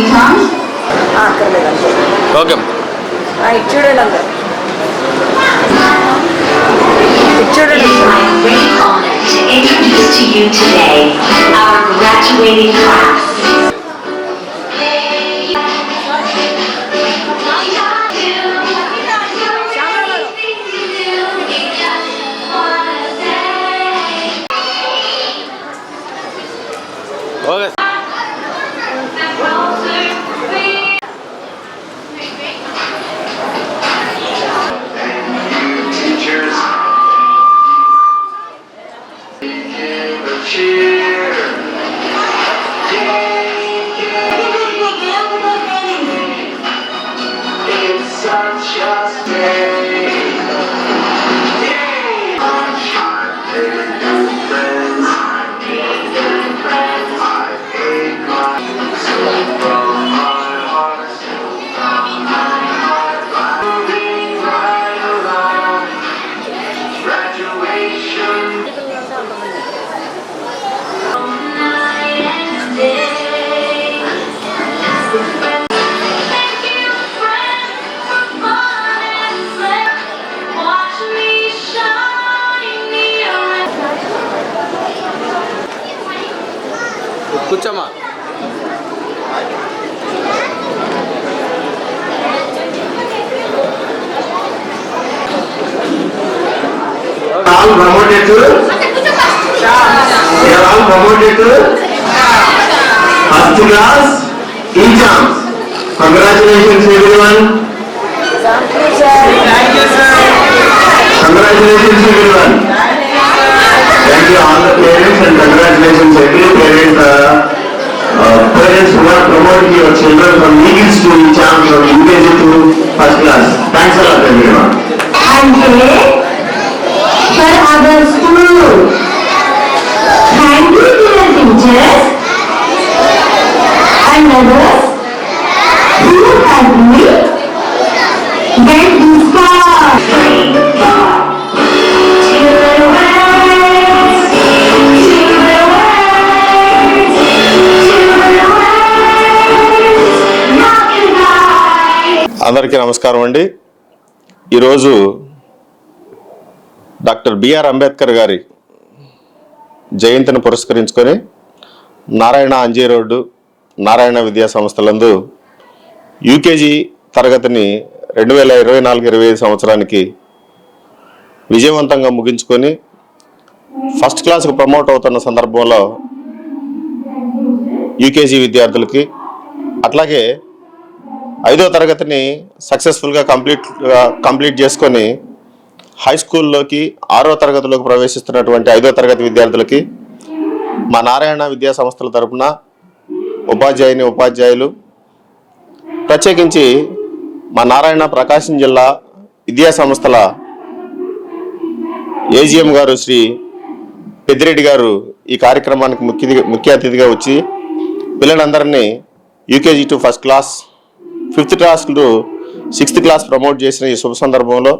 EV school exams. అక్కర్లేదండి okay ఇచ్చుడండి అందరు ఇచ్చుడండి I am very honored to introduce to you today our graduating class. కూర్చోమా. Rahul promote చేస్తున్నారు promote చేస్తున్నారు first class income congratulations everyone congratulations everyone you all the parents and congratulations every parent uh, uh, parents who are promoting your children from eagles to exams from UKG to first class. Thanks a lot everyone. And here, for our school. Thank you dear teachers. And others who helped me get this అందరికీ నమస్కారం అండి. ఈరోజు doctor BR Ambedkar గారి జయంతిని పురస్కరించుకొని Narayana Anji road Narayana విద్యా సంస్థలందు UKG తరగతిని రెండు వేల ఇరవై నాలుగు ఇరవై ఐదు సంవత్సరానికి విజయవంతంగా ముగించుకొని ఫస్ట్ క్లాస్కి ప్రమోట్ అవుతున్న సందర్భంలో యూకేజీ విద్యార్థులకి అట్లాగే ఐదో తరగతిని సక్సెస్ఫుల్గా కంప్లీట్ కంప్లీట్ చేసుకొని హై స్కూల్లోకి ఆరో తరగతిలోకి ప్రవేశిస్తున్నటువంటి ఐదో తరగతి విద్యార్థులకి మా నారాయణ విద్యా సంస్థల తరపున ఉపాధ్యాయుని ఉపాధ్యాయులు ప్రత్యేకించి మా నారాయణ ప్రకాశం జిల్లా విద్యా సంస్థల ఏజిఎం గారు శ్రీ పెద్దిరెడ్డి గారు ఈ కార్యక్రమానికి ముఖ్య ముఖ్య అతిథిగా వచ్చి పిల్లలందరినీ UKG to first class fifth class to sixth class promote చేసిన ఈ శుభ సందర్భంలో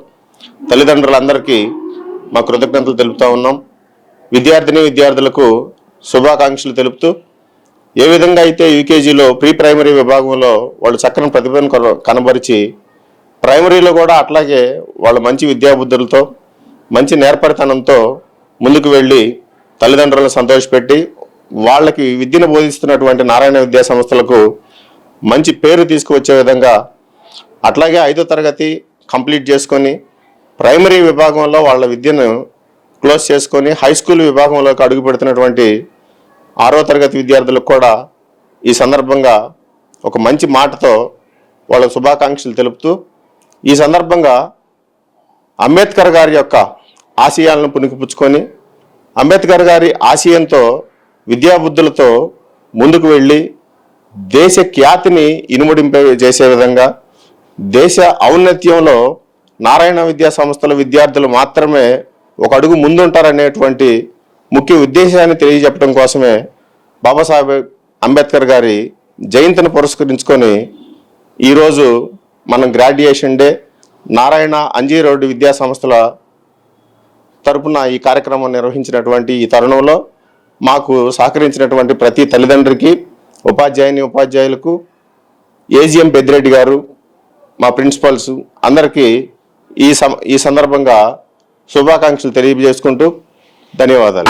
తల్లిదండ్రులందరికీ మా కృతజ్ఞతలు తెలుపుతూ ఉన్నాం. విద్యార్థిని విద్యార్థులకు శుభాకాంక్షలు తెలుపుతూ ఏ విధంగా అయితే యూకేజీలో ప్రీ ప్రైమరీ విభాగంలో వాళ్ళు చక్కని ప్రతిభను కనబరిచి ప్రైమరీలో కూడా అట్లాగే వాళ్ళు మంచి విద్యాబుద్ధులతో మంచి నేర్పరితనంతో ముందుకు వెళ్ళి తల్లిదండ్రులను సంతోషపెట్టి వాళ్ళకి విద్యను బోధిస్తున్నటువంటి నారాయణ విద్యా సంస్థలకు మంచి పేరు తీసుకువచ్చే విధంగా అట్లాగే ఐదో తరగతి కంప్లీట్ చేసుకొని ప్రైమరీ విభాగంలో వాళ్ళ విద్యను క్లోజ్ చేసుకొని హై స్కూల్ విభాగంలోకి అడుగు పెడుతున్నటువంటి ఆరో తరగతి విద్యార్థులకు కూడా ఈ సందర్భంగా ఒక మంచి మాటతో వాళ్ళ శుభాకాంక్షలు తెలుపుతూ ఈ సందర్భంగా అంబేద్కర్ గారి యొక్క ఆశయాలను పుణికిపుచ్చుకొని అంబేద్కర్ గారి ఆశయంతో విద్యాబుద్ధులతో ముందుకు వెళ్ళి దేశ ఖ్యాతిని ఇనుముడింపే చేసే విధంగా దేశ ఔన్నత్యంలో నారాయణ విద్యా సంస్థల విద్యార్థులు మాత్రమే ఒక అడుగు ముందుంటారనేటువంటి ముఖ్య ఉద్దేశాన్ని తెలియజెప్పడం కోసమే బాబాసాహెబ్ అంబేద్కర్ గారి జయంతిని పురస్కరించుకొని ఈరోజు మనం graduation day Narayana Anji road విద్యా సంస్థల తరపున ఈ కార్యక్రమం నిర్వహించినటువంటి ఈ తరుణంలో మాకు సహకరించినటువంటి ప్రతి తల్లిదండ్రికి ఉపాధ్యాయుని ఉపాధ్యాయులకు ఏజిఎం పెద్దిరెడ్డి గారు మా ప్రిన్సిపల్స్ అందరికీ ఈ సం ఈ సందర్భంగా శుభాకాంక్షలు తెలియజేసుకుంటూ ధన్యవాదాలు.